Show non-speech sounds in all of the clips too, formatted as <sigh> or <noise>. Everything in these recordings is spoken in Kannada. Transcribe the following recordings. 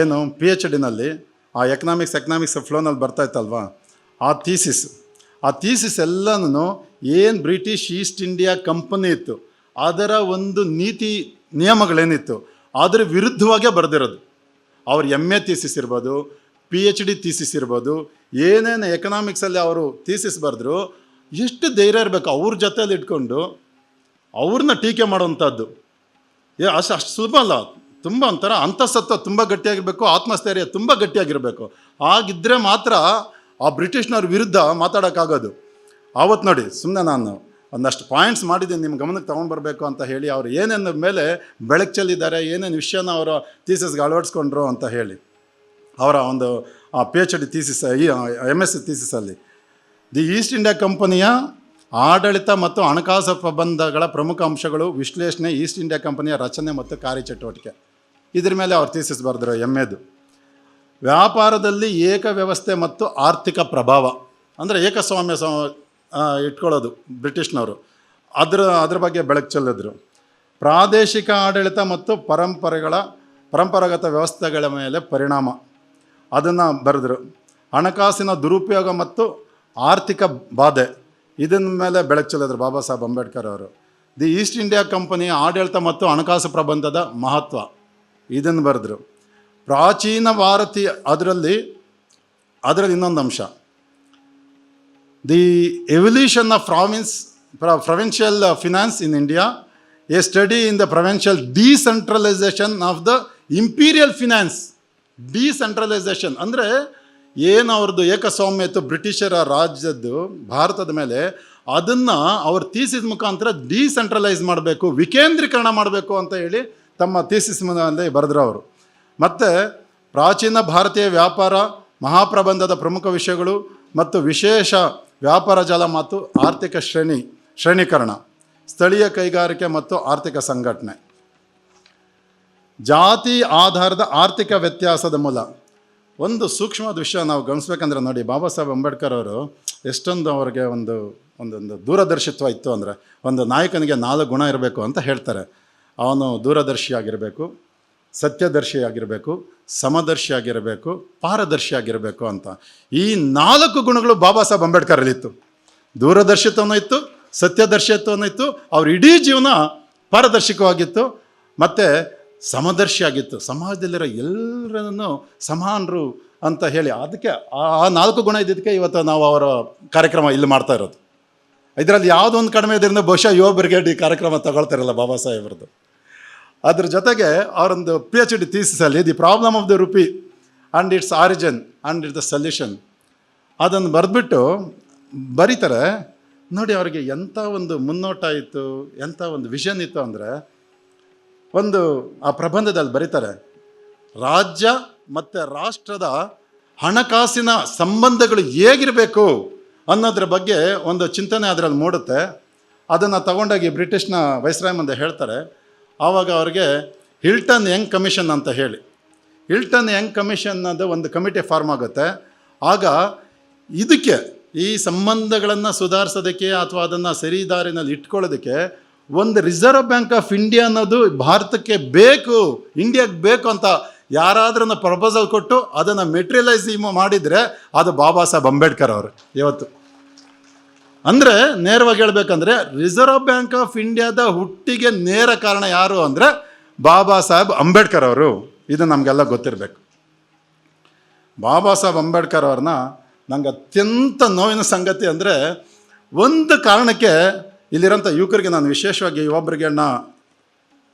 ಏನು ಪಿ ಎಚ್ ಡಿನಲ್ಲಿ ಆ ಎಕನಾಮಿಕ್ಸ್ ಎಕನಾಮಿಕ್ಸ್ ಫ್ಲೋನಲ್ಲಿ ಬರ್ತಾ ಇತ್ತಲ್ವಾ? ಆ ಥೀಸಿಸ್ ಆ ಥೀಸಿಸ್ ಎಲ್ಲನೂ ಏನು ಬ್ರಿಟಿಷ್ ಈಸ್ಟ್ ಇಂಡಿಯಾ ಕಂಪನಿ ಇತ್ತು, ಅದರ ಒಂದು ನೀತಿ, ನಿಯಮಗಳೇನಿತ್ತು, ಅದರ ವಿರುದ್ಧವಾಗೇ ಬರೆದಿರೋದು. ಅವ್ರ ಎಂ ಎ ಥೀಸಿಸ್ ಇರ್ಬೋದು ಪಿ ಎಚ್ ಡಿ ಥೀಸಿಸ್ ಇರ್ಬೋದು, ಏನೇನು ಎಕನಾಮಿಕ್ಸಲ್ಲಿ ಅವರು ಥೀಸಿಸ್ ಬರೆದ್ರು, ಎಷ್ಟು ಧೈರ್ಯ ಇರಬೇಕು ಅವ್ರ ಜೊತೆಯಲ್ಲಿ ಇಟ್ಕೊಂಡು ಅವ್ರನ್ನ ಟೀಕೆ ಮಾಡೋವಂಥದ್ದು. ಅಷ್ಟು ಅಷ್ಟು ಸುಲಭ ಅಲ್ಲ. ತುಂಬ ಒಂಥರ ಅಂತಸತ್ವ ತುಂಬ ಗಟ್ಟಿಯಾಗಿರಬೇಕು, ಆತ್ಮಸ್ಥೈರ್ಯ ತುಂಬ ಗಟ್ಟಿಯಾಗಿರಬೇಕು. ಆಗಿದ್ದರೆ ಮಾತ್ರ ಆ ಬ್ರಿಟಿಷ್ನವ್ರ ವಿರುದ್ಧ ಮಾತಾಡೋಕ್ಕಾಗೋದು. ಆವತ್ತು ನೋಡಿ ಸುಮ್ಮನೆ ನಾನು ಒಂದಷ್ಟು ಪಾಯಿಂಟ್ಸ್ ಮಾಡಿದ್ದೀನಿ, ನಿಮ್ಮ ಗಮನಕ್ಕೆ ತೊಗೊಂಡು ಬರಬೇಕು ಅಂತ ಹೇಳಿ ಅವ್ರು ಏನೇನು ಮೇಲೆ ಬೆಳಕು ಚೆಲ್ಲಿದ್ದಾರೆ, ಏನೇನು ವಿಷಯನ ಅವರ ಥೀಸಸ್ಗೆ ಅಳವಡಿಸ್ಕೊಂಡ್ರು ಅಂತ ಹೇಳಿ. ಅವರ ಒಂದು ಪಿ ಎಚ್ ಡಿ ಥೀಸಿಸ್ ಈ ಎಂ ಎಸ್ ಸಿ ಥೀಸಿಸಲ್ಲಿ ದಿ ಈಸ್ಟ್ ಇಂಡಿಯಾ ಕಂಪನಿಯ ಆಡಳಿತ ಮತ್ತು ಹಣಕಾಸು ಪ್ರಬಂಧಗಳ ಪ್ರಮುಖ ಅಂಶಗಳು, ವಿಶ್ಲೇಷಣೆ ಈಸ್ಟ್ ಇಂಡಿಯಾ ಕಂಪನಿಯ ರಚನೆ ಮತ್ತು ಕಾರ್ಯಚಟುವಟಿಕೆ. ಇದ್ರ ಮೇಲೆ ಅವ್ರು ಥೀಸಿಸ್ ಬರೆದ್ರು ಎಂ ಎದು ವ್ಯಾಪಾರದಲ್ಲಿ ಏಕ ವ್ಯವಸ್ಥೆ ಮತ್ತು ಆರ್ಥಿಕ ಪ್ರಭಾವ. ಅಂದರೆ ಏಕಸ್ವಾಮ್ಯ ಸ ಇಟ್ಕೊಳ್ಳೋದು ಬ್ರಿಟಿಷ್ನವರು. ಅದರ, ಅದ್ರ ಬಗ್ಗೆ ಬೆಳಕು ಚೆಲ್ಲಿದ್ರು. ಪ್ರಾದೇಶಿಕ ಆಡಳಿತ ಮತ್ತು ಪರಂಪರೆಗಳ, ಪರಂಪರಾಗತ ವ್ಯವಸ್ಥೆಗಳ ಮೇಲೆ ಪರಿಣಾಮ. ಅದನ್ನು ಬರೆದ್ರು. ಹಣಕಾಸಿನ ದುರುಪಯೋಗ ಮತ್ತು ಆರ್ಥಿಕ ಬಾಧೆ. ಇದನ್ನ ಮೇಲೆ ಬೆಳಕು ಚೆಲ್ಲಿದ್ರು ಬಾಬಾ ಸಾಹೇಬ್ ಅಂಬೇಡ್ಕರ್ ಅವರು. ದಿ ಈಸ್ಟ್ ಇಂಡಿಯಾ ಕಂಪನಿಯ ಆಡಳಿತ ಮತ್ತು ಹಣಕಾಸು ಪ್ರಬಂಧದ ಮಹತ್ವ. ಇದನ್ನು ಬರೆದ್ರು. ಪ್ರಾಚೀನ ಭಾರತೀಯ ಅದರಲ್ಲಿ ಅದರಲ್ಲಿ ಇನ್ನೊಂದು ಅಂಶ. The evolution of province provincial finance in India a study in the provincial decentralisation of the imperial finance decentralisation ಅಂದರೆ ಏನು ಅವ್ರದ್ದು ಏಕಸ್ವಾಮ್ಯತ್ತು ಬ್ರಿಟಿಷರ ರಾಜ್ಯದ್ದು ಭಾರತದ ಮೇಲೆ ಅದನ್ನು ಅವ್ರ ತೀಸಿದ ಮುಖಾಂತರ ಡಿಸೆಂಟ್ರಲೈಸ್ ಮಾಡಬೇಕು, ವಿಕೇಂದ್ರೀಕರಣ ಮಾಡಬೇಕು ಅಂತ ಹೇಳಿ ತಮ್ಮ ಥೀಸಿಸ್ ಅಲ್ಲಿ ಬರೆದ್ರು ಅವರು. ಮತ್ತು ಪ್ರಾಚೀನ ಭಾರತೀಯ ವ್ಯಾಪಾರ, ಮಹಾಪ್ರಬಂಧದ ಪ್ರಮುಖ ವಿಷಯಗಳು ಮತ್ತು ವಿಶೇಷ ವ್ಯಾಪಾರ ಜಾಲ ಮತ್ತು ಆರ್ಥಿಕ ಶ್ರೇಣಿ, ಶ್ರೇಣೀಕರಣ, ಸ್ಥಳೀಯ ಕೈಗಾರಿಕೆ ಮತ್ತು ಆರ್ಥಿಕ ಸಂಘಟನೆ. ಜಾತಿ ಆಧಾರದ ಆರ್ಥಿಕ ವ್ಯತ್ಯಾಸದ ಮೂಲ. ಒಂದು ಸೂಕ್ಷ್ಮವಾದ ವಿಷಯ ನಾವು ಗಮನಿಸ್ಬೇಕಂದ್ರೆ ನೋಡಿ, ಬಾಬಾ ಸಾಹೇಬ್ ಅಂಬೇಡ್ಕರ್ ಅವರು ಎಷ್ಟೊಂದು ಅವ್ರಿಗೆ ಒಂದು ಒಂದೊಂದು ದೂರದರ್ಶಿತ್ವ ಇತ್ತು ಅಂದರೆ ಒಂದು ನಾಯಕನಿಗೆ ನಾಲ್ಕು ಗುಣ ಇರಬೇಕು ಅಂತ ಹೇಳ್ತಾರೆ. ಅವನು ದೂರದರ್ಶಿಯಾಗಿರಬೇಕು, ಸತ್ಯದರ್ಶಿಯಾಗಿರಬೇಕು, ಸಮದರ್ಶಿಯಾಗಿರಬೇಕು, ಪಾರದರ್ಶಿಯಾಗಿರಬೇಕು ಅಂತ. ಈ ನಾಲ್ಕು ಗುಣಗಳು ಬಾಬಾ ಸಾಹೇಬ್ ಅಂಬೇಡ್ಕರಲ್ಲಿತ್ತು ದೂರದರ್ಶಿತ್ವನೂ ಇತ್ತು, ಸತ್ಯದರ್ಶಿತ್ವನೂ ಇತ್ತು, ಅವ್ರ ಇಡೀ ಜೀವನ ಪಾರದರ್ಶಕವಾಗಿತ್ತು, ಮತ್ತು ಸಮದರ್ಶಿಯಾಗಿತ್ತು. ಸಮಾಜದಲ್ಲಿರೋ ಎಲ್ಲರನ್ನು ಸಮಾನರು ಅಂತ ಹೇಳಿ, ಅದಕ್ಕೆ ಆ ನಾಲ್ಕು ಗುಣ ಇದ್ದಿದ್ದಕ್ಕೆ ಇವತ್ತು ನಾವು ಅವರ ಕಾರ್ಯಕ್ರಮ ಇಲ್ಲಿ ಮಾಡ್ತಾ ಇರೋದು. ಇದರಲ್ಲಿ ಯಾವುದೊಂದು ಕಡಿಮೆ ಇದರಿಂದ ಬಹುಶಃ ಯುವ ಬ್ರಿಗೇಡ್ ಈ ಕಾರ್ಯಕ್ರಮ ತಗೊಳ್ತಾರಲ್ಲ ಬಾಬಾ ಸಾಹೇಬ್ರದ್ದು. ಅದ್ರ ಜೊತೆಗೆ ಅವರೊಂದು P H D ಥೀಸಿಸಲ್ಲಿ the problem of the rupee and its origin and it the solution ಅದನ್ನು ಬರೆದ್ಬಿಟ್ಟು ಬರೀತಾರೆ, ನೋಡಿ ಅವರಿಗೆ ಎಂಥ ಒಂದು ಮುನ್ನೋಟ ಇತ್ತು ಎಂಥ ಒಂದು ವಿಷನ್ ಇತ್ತು ಅಂದರೆ ಒಂದು ಆ ಪ್ರಬಂಧದಲ್ಲಿ ಬರೀತಾರೆ, ರಾಜ್ಯ ಮತ್ತು ರಾಷ್ಟ್ರದ ಹಣಕಾಸಿನ ಸಂಬಂಧಗಳು ಹೇಗಿರಬೇಕು ಅನ್ನೋದ್ರ ಬಗ್ಗೆ ಒಂದು ಚಿಂತನೆ ಅದರಲ್ಲಿ ಮೂಡುತ್ತೆ. ಅದನ್ನು ತಗೊಂಡೋಗಿ ಬ್ರಿಟಿಷ್ನ ವೈಸ್ರಾಯ್ ಮುಂದೆ ಹೇಳ್ತಾರೆ ಆವಾಗ ಅವ್ರಿಗೆ ಹಿಲ್ಟನ್ ಯಂಗ್ ಕಮಿಷನ್ ಅಂತ ಹೇಳಿ. ಹಿಲ್ಟನ್ ಯಂಗ್ ಕಮಿಷನ್ ಅದು ಒಂದು ಕಮಿಟಿ ಫಾರ್ಮ್ ಆಗುತ್ತೆ. ಆಗ ಇದಕ್ಕೆ, ಈ ಸಂಬಂಧಗಳನ್ನು ಸುಧಾರಿಸೋದಕ್ಕೆ ಅಥವಾ ಅದನ್ನು ಸರಿ ದಾರಿನಲ್ಲಿ ಇಟ್ಕೊಳ್ಳೋದಕ್ಕೆ ಒಂದು ರಿಸರ್ವ್ ಬ್ಯಾಂಕ್ ಆಫ್ ಇಂಡಿಯಾ ಅನ್ನೋದು ಭಾರತಕ್ಕೆ ಬೇಕು, ಇಂಡಿಯಾಗೆ ಬೇಕು ಅಂತ ಯಾರಾದ್ರೂ ಪ್ರಪೋಸಲ್ ಕೊಟ್ಟು ಅದನ್ನು ಮೆಟೀರಿಯಲೈಸ್ ಮಾಡಿದರೆ ಅದು ಬಾಬಾ ಸಾಹೇಬ್ ಅಂಬೇಡ್ಕರ್ ಅವರು ಇವತ್ತು ಅಂದರೆ ನೇರವಾಗಿ ಹೇಳಬೇಕಂದ್ರೆ ರಿಸರ್ವ್ ಬ್ಯಾಂಕ್ ಆಫ್ ಇಂಡಿಯಾದ ಹುಟ್ಟಿಗೆ ನೇರ ಕಾರಣ ಯಾರು ಅಂದರೆ ಬಾಬಾ ಸಾಹೇಬ್ ಅಂಬೇಡ್ಕರ್ ಅವರು. ಇದು ನಮಗೆಲ್ಲ ಗೊತ್ತಿರಬೇಕು. ಬಾಬಾ ಸಾಹೇಬ್ ಅಂಬೇಡ್ಕರ್ ಅವ್ರನ್ನ ನಂಗೆ ಅತ್ಯಂತ ನೋವಿನ ಸಂಗತಿ ಅಂದರೆ ಒಂದು ಕಾರಣಕ್ಕೆ ಇಲ್ಲಿರೋಂಥ ಯುವಕರಿಗೆ ನಾನು ವಿಶೇಷವಾಗಿ ಒಬ್ಬರಿಗೆ ನಾ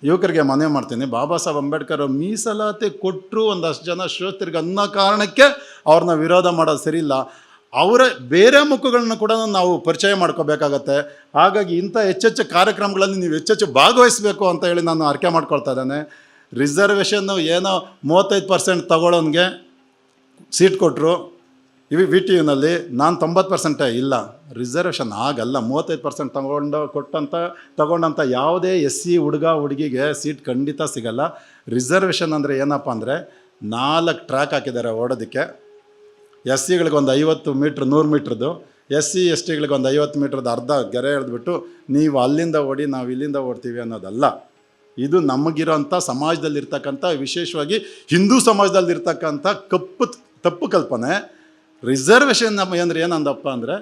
ಯುವಕರಿಗೆ ಮನವಿ ಮಾಡ್ತೀನಿ. ಬಾಬಾ ಸಾಹೇಬ್ ಅಂಬೇಡ್ಕರ್ ಮೀಸಲಾತಿ ಕೊಟ್ಟರು ಒಂದಷ್ಟು ಜನ ಶ್ರೋತರಿಗೆ ಅನ್ನೋ ಕಾರಣಕ್ಕೆ ಅವ್ರನ್ನ ವಿರೋಧ ಮಾಡೋದು ಸರಿಯಿಲ್ಲ. ಅವರ ಬೇರೆ ಮುಖಗಳನ್ನ ಕೂಡ ನಾವು ಪರಿಚಯ ಮಾಡ್ಕೋಬೇಕಾಗತ್ತೆ. ಹಾಗಾಗಿ ಇಂಥ ಹೆಚ್ಚೆಚ್ಚು ಕಾರ್ಯಕ್ರಮಗಳಲ್ಲಿ ನೀವು ಹೆಚ್ಚೆಚ್ಚು ಭಾಗವಹಿಸಬೇಕು ಅಂತ ಹೇಳಿ ನಾನು ಆರ್ಕೆ ಮಾಡ್ಕೊಳ್ತಾ ಇದ್ದೇನೆ. ರಿಸರ್ವೇಷನ್ನು ಏನೋ ಮೂವತ್ತೈದು ಪರ್ಸೆಂಟ್ ತಗೊಳ್ಳೋನ್ಗೆ ಸೀಟ್ ಕೊಟ್ಟರು ಇವಿ ವಿ ಟಿ ಯುನಲ್ಲಿ ನಾನು ತೊಂಬತ್ತು ಪರ್ಸೆಂಟೇ ಇಲ್ಲ. ರಿಸರ್ವೇಷನ್ ಆಗಲ್ಲ. ಮೂವತ್ತೈದು ಪರ್ಸೆಂಟ್ ತಗೊಂಡು ಕೊಟ್ಟಂಥ ತಗೊಂಡಂಥ ಯಾವುದೇ ಎಸ್ ಸಿ ಹುಡುಗ ಹುಡುಗಿಗೆ ಸೀಟ್ ಖಂಡಿತ ಸಿಗಲ್ಲ. ರಿಸರ್ವೇಷನ್ ಅಂದರೆ ಏನಪ್ಪ ಅಂದರೆ ನಾಲ್ಕು ಟ್ರ್ಯಾಕ್ ಹಾಕಿದ್ದಾರೆ ಓಡೋದಕ್ಕೆ. ಎಸ್ ಸಿಗಳಿಗೆ ಒಂದು ಐವತ್ತು ಮೀಟ್ರ್, ನೂರು ಮೀಟ್ರದ್ದು ಎಸ್ ಸಿ, ಎಸ್ ಟಿಗಳಿಗೆ ಒಂದು ಐವತ್ತು ಮೀಟ್ರದ್ದು ಅರ್ಧ ಗೆರೆ ಎಳೆದ್ಬಿಟ್ಟು ನೀವು ಅಲ್ಲಿಂದ ಓಡಿ ನಾವು ಇಲ್ಲಿಂದ ಓಡ್ತೀವಿ ಅನ್ನೋದಲ್ಲ. ಇದು ನಮಗಿರೋಂಥ ಸಮಾಜದಲ್ಲಿರ್ತಕ್ಕಂಥ, ವಿಶೇಷವಾಗಿ ಹಿಂದೂ ಸಮಾಜದಲ್ಲಿರ್ತಕ್ಕಂಥ ಕಪ್ಪು ತಪ್ಪು ಕಲ್ಪನೆ. ರಿಸರ್ವೇಷನ್ ನಮ್ಮ ಅಂದ್ರೆ ಏನಂದಪ್ಪ ಅಂದರೆ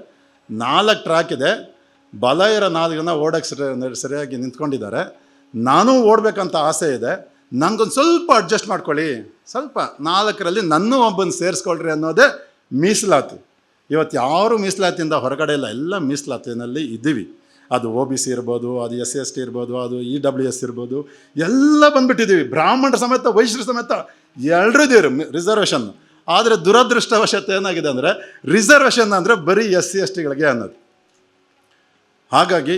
ನಾಲ್ಕು ಟ್ರ್ಯಾಕ್ ಇದೆ. ಬಲ ಇರೋ ನಾಲ್ಕು ಜನ ಓಡೋಕ್ಕೆ ಸರಿ, ಸರಿಯಾಗಿ ನಿಂತ್ಕೊಂಡಿದ್ದಾರೆ. ನಾನು ಓಡಬೇಕಂತ ಆಸೆ ಇದೆ. ನನಗೊಂದು ಸ್ವಲ್ಪ ಅಡ್ಜಸ್ಟ್ ಮಾಡ್ಕೊಳ್ಳಿ. ಸ್ವಲ್ಪ ನಾಲ್ಕರಲ್ಲಿ ನನ್ನ ಒಬ್ಬನ ಸೇರಿಸ್ಕೊಳ್ರಿ ಅನ್ನೋದೇ ಮೀಸಲಾತಿ. ಇವತ್ತು ಯಾರು ಮೀಸಲಾತಿಯಿಂದ ಹೊರಗಡೆ ಇಲ್ಲ. ಎಲ್ಲ ಮೀಸಲಾತಿನಲ್ಲಿ ಇದ್ದೀವಿ. ಅದು ಒ ಬಿ ಸಿ ಇರ್ಬೋದು, ಅದು ಎಸ್ ಸಿ ಎಸ್ ಟಿ ಇರ್ಬೋದು, ಅದು ಇ ಡಬ್ಲ್ಯೂ ಎಸ್ ಇರ್ಬೋದು. ಎಲ್ಲ ಬಂದುಬಿಟ್ಟಿದ್ದೀವಿ. ಬ್ರಾಹ್ಮಣರ ಸಮೇತ, ವೈಶ್ಯರ ಸಮೇತ ಎಲ್ಲರೂ ಇದ್ದೀವಿ ರಿಸರ್ವೇಷನ್. ಆದರೆ ದುರದೃಷ್ಟವಶತೆ ಏನಾಗಿದೆ ಅಂದರೆ, ರಿಸರ್ವೇಷನ್ ಅಂದರೆ ಬರೀ ಎಸ್ ಸಿ ಎಸ್ ಟಿಗಳಿಗೆ ಅನ್ನೋದು. ಹಾಗಾಗಿ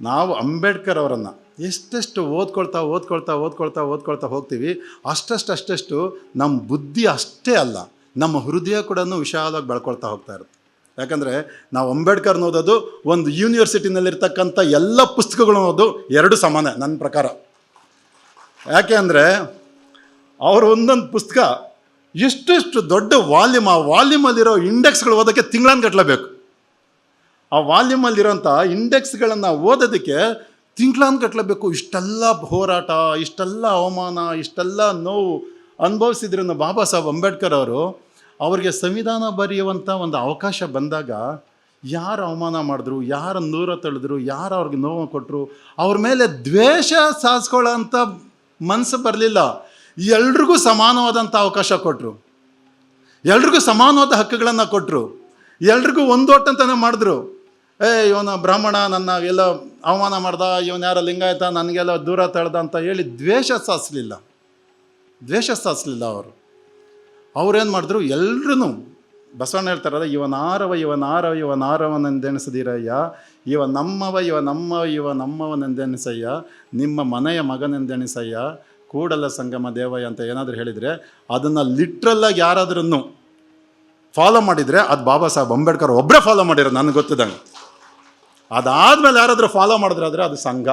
ನಾವು ಅಂಬೇಡ್ಕರ್ ಅವರನ್ನು ಎಷ್ಟೆಷ್ಟು ಓದ್ಕೊಳ್ತಾ ಓದ್ಕೊಳ್ತಾ ಓದ್ಕೊಳ್ತಾ ಓದ್ಕೊಳ್ತಾ ಹೋಗ್ತೀವಿ, ಅಷ್ಟಷ್ಟು, ಅಷ್ಟೆಷ್ಟು ನಮ್ಮ ಬುದ್ಧಿ ಅಷ್ಟೇ ಅಲ್ಲ. ನಮ್ಮ ಹೃದಯ ಕೂಡ ವಿಶಾಲವಾಗಿ ಬೆಳ್ಕೊಳ್ತಾ ಹೋಗ್ತಾ ಇರುತ್ತೆ. ಯಾಕಂದರೆ ನಾವು ಅಂಬೇಡ್ಕರ್ನ ಓದೋದು ಒಂದು ಯೂನಿವರ್ಸಿಟಿನಲ್ಲಿರ್ತಕ್ಕಂಥ ಎಲ್ಲ ಪುಸ್ತಕಗಳನ್ನ ಓದೋದು ಎರಡು ಸಮಾನ ನನ್ನ ಪ್ರಕಾರ. ಯಾಕೆ ಅಂದರೆ ಅವ್ರ ಒಂದೊಂದು ಪುಸ್ತಕ ಎಷ್ಟೆಷ್ಟು ದೊಡ್ಡ ವಾಲ್ಯೂಮ್, ಆ ವಾಲ್ಯೂಮಲ್ಲಿರೋ ಇಂಡೆಕ್ಸ್ಗಳು ಓದೋಕ್ಕೆ ತಿಂಗಳನ್ಗಟ್ಲೇಬೇಕು ಆ ವಾಲ್ಯೂಮಲ್ಲಿರೋಂಥ ಇಂಡೆಕ್ಸ್ಗಳನ್ನು ಓದೋದಕ್ಕೆ ತಿಂಗಳನ್ಗಟ್ಲೇಬೇಕು ಇಷ್ಟೆಲ್ಲ ಹೋರಾಟ, ಇಷ್ಟೆಲ್ಲ ಅವಮಾನ, ಇಷ್ಟೆಲ್ಲ ನೋವು ಅನುಭವಿಸಿದ್ರಿಂದ ಬಾಬಾ ಸಾಹೇಬ್ ಅಂಬೇಡ್ಕರ್ ಅವರು ಅವ್ರಿಗೆ ಸಂವಿಧಾನ ಬರೆಯುವಂಥ ಒಂದು ಅವಕಾಶ ಬಂದಾಗ ಯಾರು ಅವಮಾನ ಮಾಡಿದ್ರು, ಯಾರು ನೂರ ತಳೆದ್ರು, ಯಾರು ಅವ್ರಿಗೆ ನೋವು ಕೊಟ್ಟರು ಅವ್ರ ಮೇಲೆ ದ್ವೇಷ ಸಾಧಿಸ್ಕೊಳ್ಳೋ ಅಂಥ ಮನಸ್ಸು ಬರಲಿಲ್ಲ. ಎಲ್ರಿಗೂ ಸಮಾನವಾದಂಥ ಅವಕಾಶ ಕೊಟ್ಟರು ಎಲ್ರಿಗೂ ಸಮಾನವಾದ ಹಕ್ಕುಗಳನ್ನು ಕೊಟ್ಟರು ಎಲ್ರಿಗೂ ಒಂದೊಟ್ಟಂತನೇ ಮಾಡಿದ್ರು. ಏ, ಇವನ ಬ್ರಾಹ್ಮಣ ನನ್ನ ಎಲ್ಲ ಅವಮಾನ ಮಾಡ್ದ, ಇವನು ಯಾರ ಲಿಂಗಾಯತ, ನನಗೆಲ್ಲ ದೂರ ತಳ್ದ ಅಂತ ಹೇಳಿ ದ್ವೇಷ ಸಾಧಿಸಲಿಲ್ಲ ದ್ವೇಷ ಸಾಧಿಸಲಿಲ್ಲ ಅವರು. ಅವ್ರೇನು ಮಾಡಿದ್ರು? ಎಲ್ಲರೂ ಬಸವಣ್ಣ ಹೇಳ್ತಾರಲ್ಲ ಇವನಾರವ ಇವ ನಾರವ, ಇವ ನಮ್ಮವ ಇವ ನಮ್ಮವ, ಇವ ನಮ್ಮವನೆಂದೆನಿಸಯ್ಯ ನಿಮ್ಮ ಮನೆಯ ಮಗನೆಂದೆನಿಸಯ್ಯ ಕೂಡಲ ಸಂಗಮ ದೇವಯ್ಯ ಅಂತ ಏನಾದರೂ ಹೇಳಿದರೆ, ಅದನ್ನು ಲಿಟ್ರಲ್ಲಾಗಿ ಯಾರಾದ್ರೂ ಫಾಲೋ ಮಾಡಿದರೆ, ಅದು ಬಾಬಾ ಸಾಹೇಬ್ ಅಂಬೇಡ್ಕರ್ ಒಬ್ಬರೇ ಫಾಲೋ ಮಾಡಿರೋ ನನಗೆ ಗೊತ್ತಿದ್ದಂಗೆ. ಅದಾದಮೇಲೆ ಯಾರಾದರೂ ಫಾಲೋ ಮಾಡಿದ್ರಾದ್ರೆ ಅದು ಸಂಘ.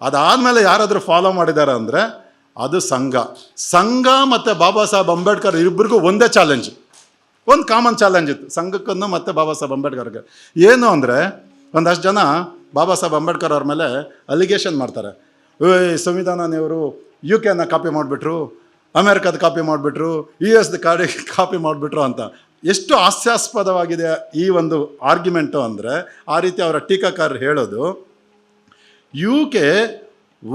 ಅದಾದಮೇಲೆ ಯಾರಾದರೂ ಫಾಲೋ ಮಾಡಿದ್ದಾರೆ ಅಂದರೆ ಅದು ಸಂಘ. ಸಂಘ ಮತ್ತು ಬಾಬಾ ಸಾಹೇಬ್ ಅಂಬೇಡ್ಕರ್ ಇಬ್ಬರಿಗೂ ಒಂದೇ ಚಾಲೆಂಜ್ ಒಂದು ಕಾಮನ್ ಚಾಲೆಂಜ್ ಇತ್ತು. ಸಂಘಕ್ಕನ್ನು ಮತ್ತು ಬಾಬಾ ಸಾಹೇಬ್ ಅಂಬೇಡ್ಕರ್ಗೆ. ಏನು ಅಂದರೆ, ಒಂದಷ್ಟು ಜನ ಬಾಬಾ ಸಾಹೇಬ್ ಅಂಬೇಡ್ಕರ್ ಅವ್ರ ಮೇಲೆ ಅಲಿಗೇಷನ್ ಮಾಡ್ತಾರೆ. ಸಂವಿಧಾನ ನೀವು ಯು ಕೆನ ಕಾಪಿ ಮಾಡಿಬಿಟ್ರು ಅಮೇರಿಕದ ಕಾಪಿ ಮಾಡಿಬಿಟ್ರು ಯು ಎಸ್ ಕಾಡಿ <laughs> ಕಾಪಿ ಮಾಡಿಬಿಟ್ರು ಅಂತ. ಎಷ್ಟು ಹಾಸ್ಯಾಸ್ಪದವಾಗಿದೆ ಈ ಒಂದು ಆರ್ಗ್ಯುಮೆಂಟು ಅಂದರೆ, ಆ ರೀತಿ ಅವರ ಟೀಕಾಕಾರರು ಹೇಳೋದು ಯು ಕೆ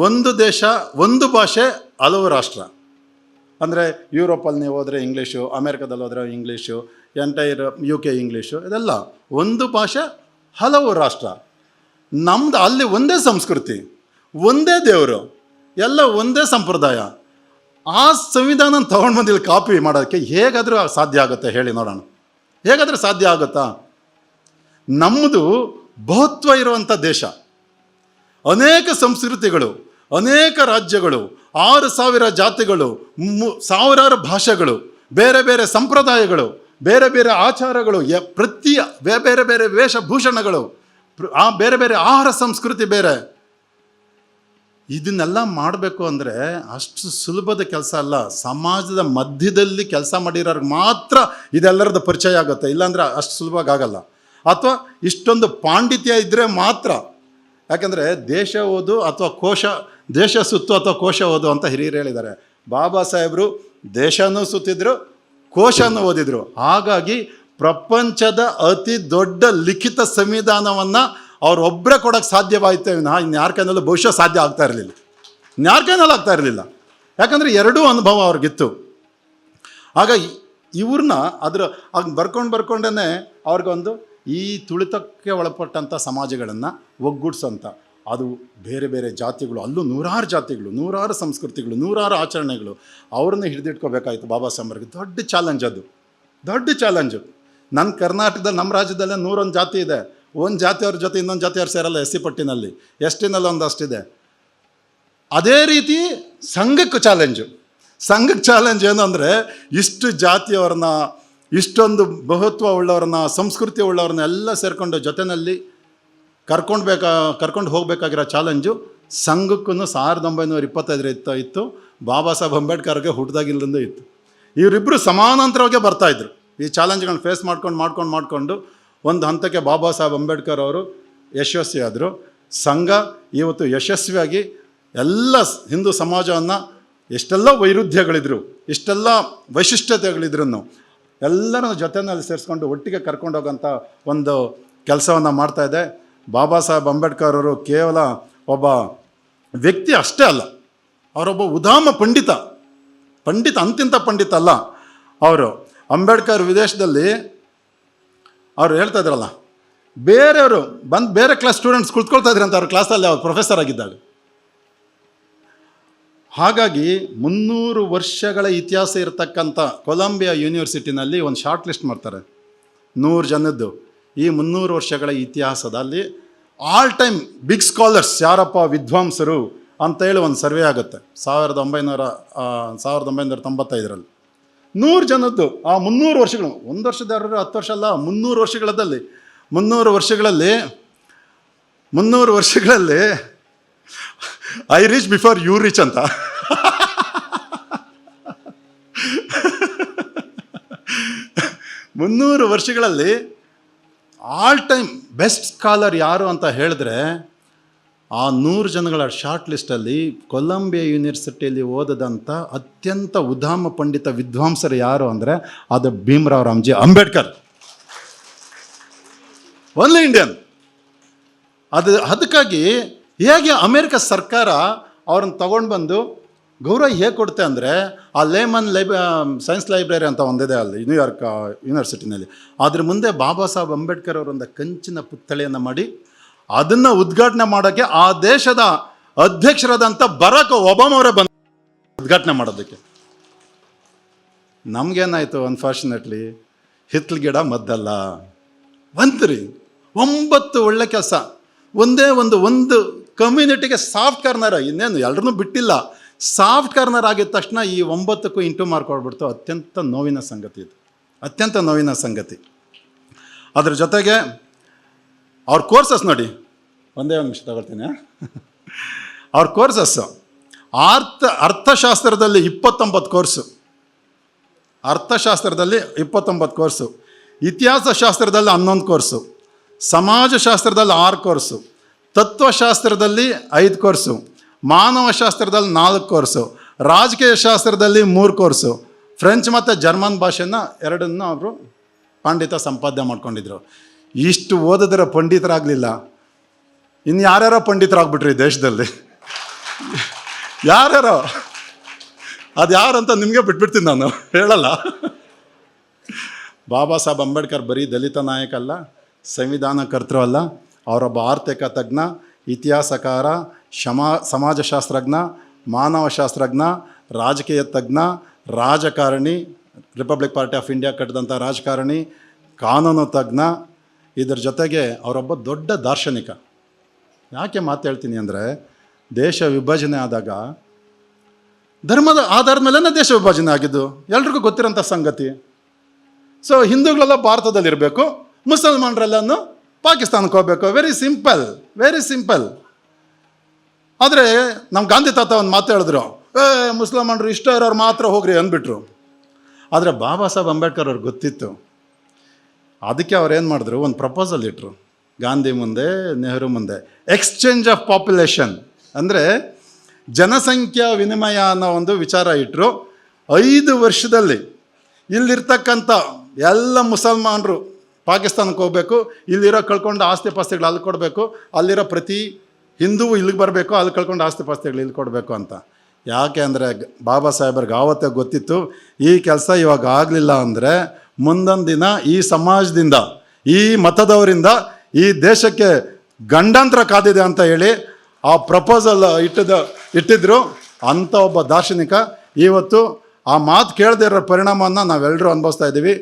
ಒಂದು ದೇಶ, ಒಂದು ಭಾಷೆ ಹಲವು ರಾಷ್ಟ್ರ. ಅಂದರೆ ಯುರೋಪಲ್ಲಿ ನೀವು ಹೋದರೆ ಇಂಗ್ಲೀಷು, ಅಮೇರಿಕಾದಲ್ಲಿ ಹೋದರೆ English, entire U K English, ಇದೆಲ್ಲ ಒಂದು ಭಾಷೆ, ಹಲವು ರಾಷ್ಟ್ರ. ನಮ್ದು ಅಲ್ಲಿ ಒಂದೇ ಸಂಸ್ಕೃತಿ, ಒಂದೇ ದೇವರು, ಎಲ್ಲ ಒಂದೇ ಸಂಪ್ರದಾಯ. ಆ ಸಂವಿಧಾನ ತೊಗೊಂಡು ಬಂದು ಇಲ್ಲಿ ಕಾಪಿ ಮಾಡೋದಕ್ಕೆ ಹೇಗಾದರೂ ಸಾಧ್ಯ ಆಗುತ್ತೆ ಹೇಳಿ ನೋಡೋಣ. ಹೇಗಾದರೂ ಸಾಧ್ಯ ಆಗುತ್ತಾ? ನಮ್ಮದು ಬಹುತ್ವ ಇರುವಂಥ ದೇಶ. ಅನೇಕ ಸಂಸ್ಕೃತಿಗಳು, ಅನೇಕ ರಾಜ್ಯಗಳು ಆರು ಸಾವಿರ ಜಾತಿಗಳು ಸಾವಿರಾರು ಭಾಷೆಗಳು, ಬೇರೆ ಬೇರೆ ಸಂಪ್ರದಾಯಗಳು, ಬೇರೆ ಬೇರೆ ಆಚಾರಗಳು ಪ್ರತಿ ಬೇರೆ ಬೇರೆ ವೇಷಭೂಷಣಗಳು ಆ ಬೇರೆ ಬೇರೆ ಆಹಾರ ಸಂಸ್ಕೃತಿ ಬೇರೆ. ಇದನ್ನೆಲ್ಲ ಮಾಡಬೇಕು ಅಂದರೆ ಅಷ್ಟು ಸುಲಭದ ಕೆಲಸ ಅಲ್ಲ. ಸಮಾಜದ ಮಧ್ಯದಲ್ಲಿ ಕೆಲಸ ಮಾಡಿರೋರ್ಗೆ ಮಾತ್ರ ಇದೆಲ್ಲರದ ಪರಿಚಯ ಆಗುತ್ತೆ. ಇಲ್ಲಾಂದರೆ ಅಷ್ಟು ಸುಲಭವಾಗಿ ಆಗಲ್ಲ. ಅಥವಾ ಇಷ್ಟೊಂದು ಪಾಂಡಿತ್ಯ ಇದ್ದರೆ ಮಾತ್ರ. ಯಾಕಂದರೆ ದೇಶ ಓದು ಅಥವಾ ಕೋಶ ದೇಶ ಸುತ್ತು ಅಥವಾ ಕೋಶ ಓದು ಅಂತ ಹಿರಿಯರು ಹೇಳಿದ್ದಾರೆ. ಬಾಬಾ ಸಾಹೇಬರು ದೇಶನೂ ಸುತ್ತಿದ್ರು, ಕೋಶನೂ ಓದಿದ್ರು. ಹಾಗಾಗಿ ಪ್ರಪಂಚದ ಅತಿ ದೊಡ್ಡ ಲಿಖಿತ ಸಂವಿಧಾನವನ್ನು ಅವರೊಬ್ಬರೇ ಕೊಡೋಕ್ಕೆ ಸಾಧ್ಯವಾಯಿತು ವಿನಃ ಇನ್ಯಾರ ಕೈನಲ್ಲೂ ಬಹುಶಃ ಸಾಧ್ಯ ಆಗ್ತಾ ಇರಲಿಲ್ಲ. ಇನ್ಯಾರ ಕೈನಲ್ಲಿ ಆಗ್ತಾ ಇರಲಿಲ್ಲ. ಯಾಕಂದರೆ ಎರಡೂ ಅನುಭವ ಅವ್ರಿಗಿತ್ತು. ಆಗ ಇವ್ರನ್ನ ಅದ್ರ ಆಗ ಬರ್ಕೊಂಡು ಬರ್ಕೊಂಡೇ ಅವ್ರಿಗೊಂದು ಈ ತುಳಿತಕ್ಕೆ ಒಳಪಟ್ಟಂಥ ಸಮಾಜಗಳನ್ನು ಒಗ್ಗೂಡ್ಸೋಂಥ ಅದು ಬೇರೆ ಬೇರೆ ಜಾತಿಗಳು, ಅಲ್ಲೂ ನೂರಾರು ಜಾತಿಗಳು, ನೂರಾರು ಸಂಸ್ಕೃತಿಗಳು, ನೂರಾರು ಆಚರಣೆಗಳು, ಅವ್ರನ್ನ ಹಿಡಿದಿಟ್ಕೋಬೇಕಾಯ್ತು ಬಾಬಾ ಸಾಹೇಬ್ರಿಗೆ. ದೊಡ್ಡ ಚಾಲೆಂಜ್ ಅದು. ದೊಡ್ಡ ಚಾಲೆಂಜು ನನ್ನ ಕರ್ನಾಟಕದಲ್ಲಿ ನಮ್ಮ ರಾಜ್ಯದಲ್ಲೇ ನೂರೊಂದು ಜಾತಿ ಇದೆ. ಒಂದು ಜಾತಿಯವ್ರ ಜೊತೆ ಇನ್ನೊಂದು ಜಾತಿಯವ್ರು ಸೇರಲ್ಲ ಎಸ್ ಸಿ ಪಟ್ಟಿನಲ್ಲಿ. ಎಸ್ ಟಿನಲ್ಲಿ ಒಂದಷ್ಟಿದೆ ಅದೇ ರೀತಿ ಸಂಘಕ್ಕೆ ಚಾಲೆಂಜು ಸಂಘಕ್ಕೆ ಚಾಲೆಂಜ್ ಏನು ಅಂದರೆ, ಇಷ್ಟು ಜಾತಿಯವ್ರನ್ನ, ಇಷ್ಟೊಂದು ಬಹುತ್ವ ಉಳ್ಳವ್ರನ್ನ, ಸಂಸ್ಕೃತಿ ಉಳ್ಳವ್ರನ್ನ ಎಲ್ಲ ಸೇರಿಕೊಂಡು ಜೊತೆಯಲ್ಲಿ ಕರ್ಕೊಂಡು ಬೇಕಾ, ಕರ್ಕೊಂಡು ಹೋಗಬೇಕಾಗಿರೋ ಚಾಲೆಂಜು ಸಂಘಕ್ಕೂ ಸಾವಿರದ ಒಂಬೈನೂರ ಇಪ್ಪತ್ತೈದರ ಇತ್ತು ಇತ್ತು. ಬಾಬಾ ಸಾಹೇಬ್ ಅಂಬೇಡ್ಕರ್ಗೆ ಹುಟ್ಟಿದಾಗಿಲ್ಲಿಂದ ಇತ್ತು. ಇವರಿಬ್ಬರು ಸಮಾನಾಂತರವಾಗಿ ಬರ್ತಾಯಿದ್ರು ಈ ಚಾಲೆಂಜ್ಗಳನ್ನ ಫೇಸ್ ಮಾಡ್ಕೊಂಡು ಮಾಡ್ಕೊಂಡು, ಮಾಡಿಕೊಂಡು ಒಂದು ಹಂತಕ್ಕೆ ಬಾಬಾ ಸಾಹೇಬ್ ಅಂಬೇಡ್ಕರ್ ಅವರು ಯಶಸ್ವಿ ಆದರು. ಸಂಘ ಇವತ್ತು ಯಶಸ್ವಿಯಾಗಿ ಎಲ್ಲ ಹಿಂದೂ ಸಮಾಜವನ್ನು ಎಷ್ಟೆಲ್ಲ ವೈರುಧ್ಯಗಳಿದ್ರು, ಇಷ್ಟೆಲ್ಲ ವೈಶಿಷ್ಟ್ಯತೆಗಳಿದ್ರು ಎಲ್ಲರ ಜೊತೆನಲ್ಲಿ ಸೇರಿಸ್ಕೊಂಡು ಒಟ್ಟಿಗೆ ಕರ್ಕೊಂಡು ಹೋಗೋಂಥ ಒಂದು ಕೆಲಸವನ್ನು ಮಾಡ್ತಾ ಇದೆ. ಬಾಬಾ ಸಾಹೇಬ್ ಅಂಬೇಡ್ಕರ್ ಅವರು ಕೇವಲ ಒಬ್ಬ ವ್ಯಕ್ತಿ ಅಷ್ಟೇ ಅಲ್ಲ, ಅವರೊಬ್ಬ ಉದಾಮ ಪಂಡಿತ ಪಂಡಿತ, ಅಂತಿಂತ ಪಂಡಿತ ಅಲ್ಲ. ಅವರು ಅಂಬೇಡ್ಕರ್ ವಿದೇಶದಲ್ಲಿ ಅವರು ಹೇಳ್ತಾ ಇದ್ರಲ್ಲ, ಬೇರೆಯವರು ಬಂದು ಬೇರೆ ಕ್ಲಾಸ್ ಸ್ಟೂಡೆಂಟ್ಸ್ ಕುಳಿತುಕೊಳ್ತಾ ಅಂತ ಅವ್ರ ಕ್ಲಾಸಲ್ಲಿ ಅವ್ರು ಪ್ರೊಫೆಸರ್ ಆಗಿದ್ದಾಗ ಹಾಗಾಗಿ ಮುನ್ನೂರು ವರ್ಷಗಳ ಇತಿಹಾಸ ಇರತಕ್ಕಂಥ ಕೊಲಂಬಿಯಾ ಯೂನಿವರ್ಸಿಟಿನಲ್ಲಿ ಒಂದು ಶಾರ್ಟ್ ಲಿಸ್ಟ್ ಮಾಡ್ತಾರೆ. ನೂರು ಜನದ್ದು. ಈ ಮುನ್ನೂರು ವರ್ಷಗಳ ಇತಿಹಾಸದಲ್ಲಿ ಆಲ್ ಟೈಮ್ ಬಿಗ್ ಸ್ಕಾಲರ್ಸ್ ಯಾರಪ್ಪ ವಿದ್ವಾಂಸರು ಅಂತೇಳಿ ಒಂದು ಸರ್ವೆ ಆಗುತ್ತೆ. ಸಾವಿರದ ಒಂಬೈನೂರ ಸಾವಿರದ ಒಂಬೈನೂರ ತೊಂಬತ್ತೈದರಲ್ಲಿ. ನೂರು ಜನದ್ದು ಆ ಮುನ್ನೂರು ವರ್ಷಗಳು, ಒಂದು ವರ್ಷದ ಎರಡು ಹತ್ತು ವರ್ಷ ಅಲ್ಲ, ಮುನ್ನೂರು ವರ್ಷಗಳದಲ್ಲಿ ಮುನ್ನೂರು ವರ್ಷಗಳಲ್ಲಿ ಮುನ್ನೂರು ವರ್ಷಗಳಲ್ಲಿ I reach before you reach ಅಂತ. <laughs> ಮುನ್ನೂರು ವರ್ಷಗಳಲ್ಲಿ ಆಲ್ ಟೈಮ್ ಬೆಸ್ಟ್ ಸ್ಕಾಲರ್ ಯಾರು ಅಂತ ಹೇಳಿದ್ರೆ ಆ ನೂರು ಜನಗಳ ಶಾರ್ಟ್ ಲಿಸ್ಟಲ್ಲಿ ಕೊಲಂಬಿಯಾ ಯೂನಿವರ್ಸಿಟಿಯಲ್ಲಿ ಓದದಂಥ ಅತ್ಯಂತ ಉದಾಮ ಪಂಡಿತ ವಿದ್ವಾಂಸರು ಯಾರು ಅಂದರೆ ಅದು ಭೀಮರಾವ್ ರಾಮ್ಜಿ ಅಂಬೇಡ್ಕರ್. ಒನ್ಲಿ ಇಂಡಿಯನ್ ಅದು, ಅದಕ್ಕಾಗಿ ಹೇಗೆ ಅಮೇರಿಕ ಸರ್ಕಾರ ಅವ್ರನ್ನ ತಗೊಂಡು ಬಂದು ಗೌರವ ಹೇಗೆ ಕೊಡುತ್ತೆ ಅಂದರೆ, ಆ ಲೇಮನ್ ಲೈಬ್ರ ಸೈನ್ಸ್ ಲೈಬ್ರರಿ ಅಂತ ಒಂದಿದೆ ಅಲ್ಲಿ ನ್ಯೂಯಾರ್ಕ್ ಯೂನಿವರ್ಸಿಟಿನಲ್ಲಿ. ಅದ್ರ ಮುಂದೆ ಬಾಬಾ ಸಾಹೇಬ್ ಅಂಬೇಡ್ಕರ್ ಅವರೊಂದು ಕಂಚಿನ ಪುತ್ಥಳಿಯನ್ನು ಮಾಡಿ, ಅದನ್ನು ಉದ್ಘಾಟನೆ ಮಾಡೋಕ್ಕೆ ಆ ದೇಶದ ಅಧ್ಯಕ್ಷರಾದಂಥ ಬರಾಕ್ ಒಬಾಮ ಅವರೇ ಬಂದು, ಉದ್ಘಾಟನೆ ಮಾಡೋದಕ್ಕೆ. ನಮಗೇನಾಯಿತು ಅನ್ಫಾರ್ಚುನೇಟ್ಲಿ ಹಿತ್ಲ ಗಿಡ ಮದ್ದಲ್ಲ. ಬಂತ್ರಿ ಒಂಬತ್ತು ಒಳ್ಳೆ ಕೆಲಸ. ಒಂದೇ ಒಂದು ಒಂದು ಕಮ್ಯುನಿಟಿಗೆ ಸಾಫ್ಟ್ ಕಾರ್ನರ ಇನ್ನೇನು ಎಲ್ಲರನ್ನೂ ಬಿಟ್ಟಿಲ್ಲ. ಸಾಫ್ಟ್ ಕಾರ್ನರ್ ಆಗಿದ ತಕ್ಷಣ ಈ ಒಂಬತ್ತಕ್ಕೂ ಇಂಟು ಮಾರ್ಕ್ ಹೊಡ್ಬಿಡ್ತು ಅತ್ಯಂತ ನೋವಿನ ಸಂಗತಿ ಇದು. ಅತ್ಯಂತ ನೋವಿನ ಸಂಗತಿ. ಅದ್ರ ಜೊತೆಗೆ ಅವ್ರ ಕೋರ್ಸಸ್ ನೋಡಿ. ಒಂದೇ ಒಂದು ನಿಮಿಷ ತಗೊಳ್ತೀನಿ. ಅವ್ರ ಕೋರ್ಸಸ್ಸು ಅರ್ಥ ಅರ್ಥಶಾಸ್ತ್ರದಲ್ಲಿ ಇಪ್ಪತ್ತೊಂಬತ್ತು ಕೋರ್ಸು ಅರ್ಥಶಾಸ್ತ್ರದಲ್ಲಿ ಇಪ್ಪತ್ತೊಂಬತ್ತು ಕೋರ್ಸು ಇತಿಹಾಸ ಶಾಸ್ತ್ರದಲ್ಲಿ ಹನ್ನೊಂದು ಕೋರ್ಸು ಸಮಾಜಶಾಸ್ತ್ರದಲ್ಲಿ ಆರು ಕೋರ್ಸು ತತ್ವಶಾಸ್ತ್ರದಲ್ಲಿ ಐದು ಕೋರ್ಸು ಮಾನವಶಾಸ್ತ್ರದಲ್ಲಿ ನಾಲ್ಕು ಕೋರ್ಸು, ರಾಜಕೀಯ ಶಾಸ್ತ್ರದಲ್ಲಿ ಮೂರು ಕೋರ್ಸು, ಫ್ರೆಂಚ್ ಮತ್ತು ಜರ್ಮನ್ ಭಾಷೆನ ಎರಡನ್ನು ಅವರು ಪಾಂಡಿತ ಸಂಪಾದನೆ ಮಾಡ್ಕೊಂಡಿದ್ರು. ಇಷ್ಟು ಓದಿದ್ರೆ ಪಂಡಿತರಾಗಲಿಲ್ಲ. ಇನ್ನು ಯಾರ್ಯಾರೋ ಪಂಡಿತರಾಗ್ಬಿಟ್ರಿ ದೇಶದಲ್ಲಿ? ಯಾರ್ಯಾರೋ? ಅದು ಯಾರಂತ ನಿಮಗೆ ಬಿಟ್ಬಿಡ್ತೀನಿ ನಾನು, ಹೇಳಲ್ಲ. ಬಾಬಾ ಸಾಹೇಬ್ ಅಂಬೇಡ್ಕರ್ ಬರೀ ದಲಿತ ನಾಯಕ ಅಲ್ಲ ಸಂವಿಧಾನ ಕರ್ತೃ ಅಲ್ಲ, ಅವರೊಬ್ಬ ಆರ್ಥಿಕ ತಜ್ಞ, ಇತಿಹಾಸಕಾರ ಶಮಾ, ಸಮಾಜಶಾಸ್ತ್ರಜ್ಞ, ಮಾನವಶಾಸ್ತ್ರಜ್ಞ ರಾಜಕೀಯ ತಜ್ಞ ರಾಜಕಾರಣಿ ರಿಪಬ್ಲಿಕ್ ಪಾರ್ಟಿ ಆಫ್ ಇಂಡಿಯಾ ಕಟ್ಟಿದಂಥ ರಾಜಕಾರಣಿ, ಕಾನೂನು ತಜ್ಞ, ಇದರ ಜೊತೆಗೆ ಅವರೊಬ್ಬ ದೊಡ್ಡ ದಾರ್ಶನಿಕ. ಯಾಕೆ ಮಾತು ಹೇಳ್ತೀನಿ ಅಂದರೆ, ದೇಶ ವಿಭಜನೆ ಆದಾಗ, ಧರ್ಮದ ಆಧಾರದ ಮೇಲೇ ದೇಶ ವಿಭಜನೆ ಆಗಿದ್ದು. ಎಲ್ರಿಗೂ ಗೊತ್ತಿರೋಂಥ ಸಂಗತಿ. ಸೊ ಹಿಂದೂಗಳೆಲ್ಲ ಭಾರತದಲ್ಲಿರಬೇಕು, ಮುಸಲ್ಮಾನರೆಲ್ಲನೂ ಪಾಕಿಸ್ತಾನಕ್ಕೆ ಹೋಗಬೇಕು. ವೆರಿ ಸಿಂಪಲ್ ವೆರಿ ಸಿಂಪಲ್ ಆದರೆ ನಮ್ಮ ಗಾಂಧಿ ತಾತ ಒಂದು ಮಾತು ಹೇಳಿದ್ರು, ಏ, ಮುಸಲ್ಮಾನರು ಇಷ್ಟ ಇರೋರು ಮಾತ್ರ ಹೋಗ್ರಿ ಅಂದ್ಬಿಟ್ರು. ಆದರೆ ಬಾಬಾ ಸಾಹೇಬ್ ಅಂಬೇಡ್ಕರ್ ಅವ್ರಿಗೆ ಗೊತ್ತಿತ್ತು. ಅದಕ್ಕೆ ಅವ್ರು ಏನು ಮಾಡಿದ್ರು, ಒಂದು ಪ್ರಪೋಸಲ್ ಇಟ್ಟರು ಗಾಂಧಿ ಮುಂದೆ, ನೆಹರು ಮುಂದೆ. ಎಕ್ಸ್ಚೇಂಜ್ ಆಫ್ ಪಾಪ್ಯುಲೇಷನ್ ಅಂದರೆ ಜನಸಂಖ್ಯಾ ವಿನಿಮಯ ಅನ್ನೋ ಒಂದು ವಿಚಾರ ಇಟ್ಟರು ಐದು ವರ್ಷದಲ್ಲಿ ಇಲ್ಲಿರ್ತಕ್ಕಂಥ ಎಲ್ಲ ಮುಸಲ್ಮಾನರು ಪಾಕಿಸ್ತಾನಕ್ಕೆ ಹೋಗಬೇಕು, ಇಲ್ಲಿರೋ ಕಳ್ಕೊಂಡು ಆಸ್ತಿ ಪಾಸ್ತಿಗಳು ಅಲ್ಲಿ ಕೊಡಬೇಕು, ಅಲ್ಲಿರೋ ಪ್ರತಿ ಹಿಂದೂ ಇಲ್ಲಿಗೆ ಬರಬೇಕು, ಅಲ್ಲಿ ಕಳ್ಕೊಂಡು ಆಸ್ತಿ ಪಾಸ್ತಿಗಳು ಇಲ್ಲಿ ಕೊಡಬೇಕು ಅಂತ. ಯಾಕೆ ಅಂದರೆ ಬಾಬಾ ಸಾಹೇಬ್ರಿಗೆ ಆವತ್ತೇ ಗೊತ್ತಿತ್ತು, ಈ ಕೆಲಸ ಇವಾಗ ಆಗಲಿಲ್ಲ ಅಂದರೆ ಮುಂದೊಂದು ದಿನ ಈ ಸಮಾಜದಿಂದ, ಈ ಮತದವರಿಂದ ಈ ದೇಶಕ್ಕೆ ಗಂಡಾಂತರ ಕಾದಿದೆ ಅಂತ ಹೇಳಿ ಆ ಪ್ರಪೋಸಲ್ ಇಟ್ಟದ ಇಟ್ಟಿದ್ರು ಅಂಥ ಒಬ್ಬ ದಾರ್ಶನಿಕ. ಇವತ್ತು ಆ ಮಾತು ಕೇಳದೇ ಇರೋ ಪರಿಣಾಮವನ್ನು ನಾವೆಲ್ಲರೂ ಅನುಭವಿಸ್ತಾ ಇದ್ದೀವಿ.